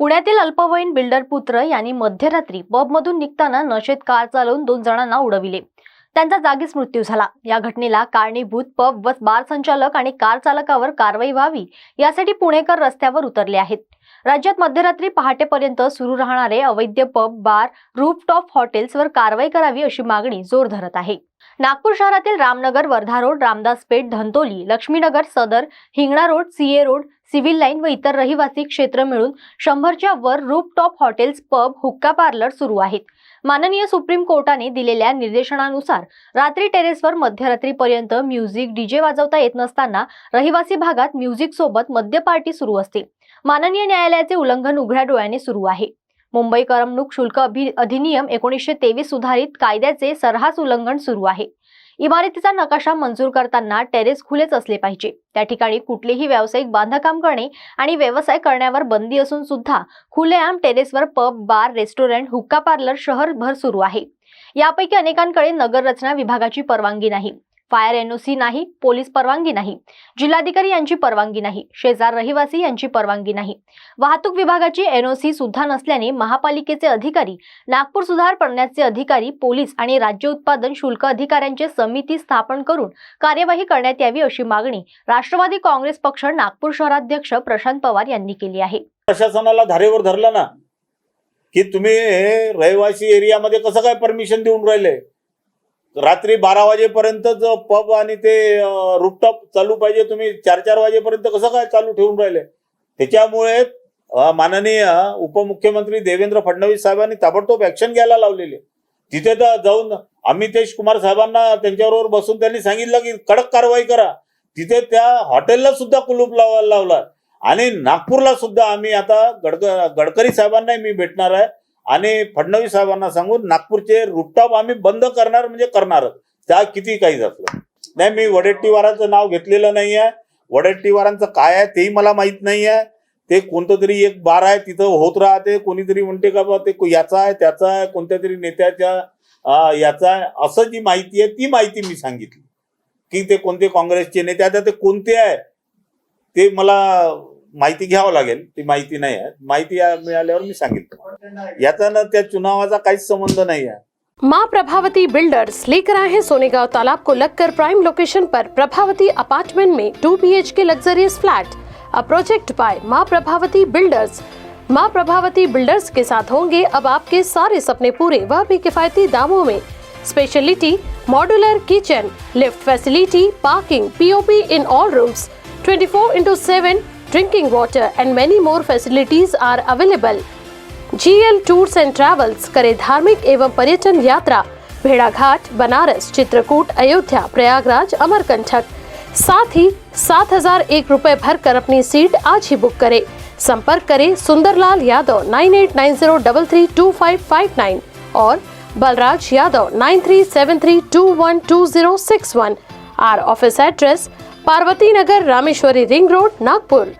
पुण्यातील अल्पवयीन बिल्डर पुत्र यांनी मध्यरात्री पबमधून निघताना नशेत कार चालवून दोन जणांना उडविले. त्यांचा जागीच मृत्यू झाला. या घटनेला कारणीभूत पब व बार संचालक आणि कार चालकावर कारवाई व्हावी यासाठी पुणेकर रस्त्यावर उतरले आहेत. राज्यात मध्यरात्री पहाटेपर्यंत सुरू राहणारे अवैध पब बार रूफटॉप हॉटेल्सवर कारवाई करावी अशी मागणी जोर धरत आहे. नागपूर शहरातील Ramnagar Wardha road Ramdas Peth Dhantoli Laxminagar Sadar Hingna road CA road civil line व इतर रहिवासी क्षेत्र मिळून शंभरच्या वर रूपटॉप हॉटेल्स पब हुक्का पार्लर सुरू आहेत. माननीय सुप्रीम कोर्टाने दिलेल्या निर्देशनानुसार रात्री टेरेसवर मध्यरात्रीपर्यंत म्युझिक डीजे वाजवता येत नसताना रहिवासी भागात म्युझिक सोबत मद्य पार्टी सुरू असते. माननीय न्यायालयाचे उल्लंघन उघड्या डोळ्याने सुरू आहे. मुंबई करमणूक शुल्क अभि अधिनियम एकोणीसशे तेवीस सुधारित कायद्याचे सरहास उल्लंघन सुरू आहे. इमारतीचा नकाशा मंजूर करताना टेरेस खुलेच असले पाहिजे. त्या ठिकाणी कुठलेही व्यावसायिक बांधकाम करणे आणि व्यवसाय करण्यावर बंदी असून सुद्धा खुलेआम टेरेसवर पब बार रेस्टॉरंट हुक्का पार्लर शहरभर सुरू आहे. यापैकी अनेकांकडे नगररचना विभागाची परवानगी नाही. फायर एनओसी नाही पोलीस परवानगी नाही जिल्हाधिकारी यांची परवानगी नाही शेजार रहिवासी यांची परवानगी नाही. वाहतूक विभागाची एनओसी सुद्धा नसल्याने महापालिकेचे अधिकारी नागपूर सुधार पडण्याचे अधिकारी पोलीस आणि राज्य उत्पादन शुल्क अधिकाऱ्यांचे समिती स्थापन करून कार्यवाही करण्यात यावी अशी मागणी राष्ट्रवादी काँग्रेस पक्ष नागपूर शहराध्यक्ष प्रशांत पवार यांनी केली आहे. प्रशासनाला धारेवर धरलं ना की तुम्ही रहिवासी एरियामध्ये कसं काय परमिशन देऊन राहिले? रात्री बारा वाजेपर्यंतच पब आणि ते रुपटॉप चालू पाहिजे. तुम्ही चार चार वाजेपर्यंत कसं काय चालू ठेवून राहिले? त्याच्यामुळे माननीय उपमुख्यमंत्री देवेंद्र फडणवीस साहेबांनी ताबडतोब ऍक्शन घ्यायला लावलेली. तिथे तर जाऊन अमितेश कुमार साहेबांना त्यांच्याबरोबर बसून त्यांनी सांगितलं की कडक कारवाई करा. तिथे त्या हॉटेलला सुद्धा कुलूप लावायला लावला. आणि नागपूरला सुद्धा आम्ही आता गडक गडकरी साहेबांनाही मी भेटणार आहे. आणि फडणवीस साहेबांना सांगून नागपूरचे रुपटॉप आम्ही बंद करणार म्हणजे करणारच त्या किती काही जातो नाही मी वडेट्टीवाराचं नाव घेतलेलं नाही आहे. वडेट्टीवारांचं काय आहे तेही मला माहीत नाही आहे. ते कोणतं तरी एक बार आहे तिथं होत राहते. कोणीतरी म्हणते का बा ते याचा आहे त्याचा आहे कोणत्या तरी नेत्याच्या याचा आहे. असं जी माहिती आहे ती माहिती मी सांगितली. की ते कोणते काँग्रेसचे नेते आता ते कोणते आहे ते मला माहिती घ्यावं लागेल. ती माहिती नाही आहे. माहिती मिळाल्यावर मी सांगितलं. चुनावाचा काहीच संबंध नाही आहे. माँ प्रभावती बिल्डर्स लेकर आए हैं सोनेगांव तालाब को लगकर प्राइम लोकेशन पर प्रभावती अपार्टमेंट में two B K luxurious flat a project by Maa Prabhavati builders माँ प्रभावती बिल्डर्स के साथ होंगे अब आपके सारे सपने पूरे, वह भी किफायती दामों में। Speciality modular kitchen lift facility parking POP in all rooms 24 into 7 drinking water and many more facilities are available GL tours and travels करे धार्मिक एवं पर्यटन यात्रा, भेड़ाघाट, बनारस, चित्रकूट, अयोध्या, प्रयागराज, अमरकंठक। साथ ही सात हज़ार एक रूपए भर कर अपनी सीट आज ही बुक करें। संपर्क करें Sundarlal Yadav nine eight nine zero double three two five five nine और Balraj Yadav nine three seven three two one two zero six one. Our office address Parvati Nagar Rameshwari ring road, Nagpur.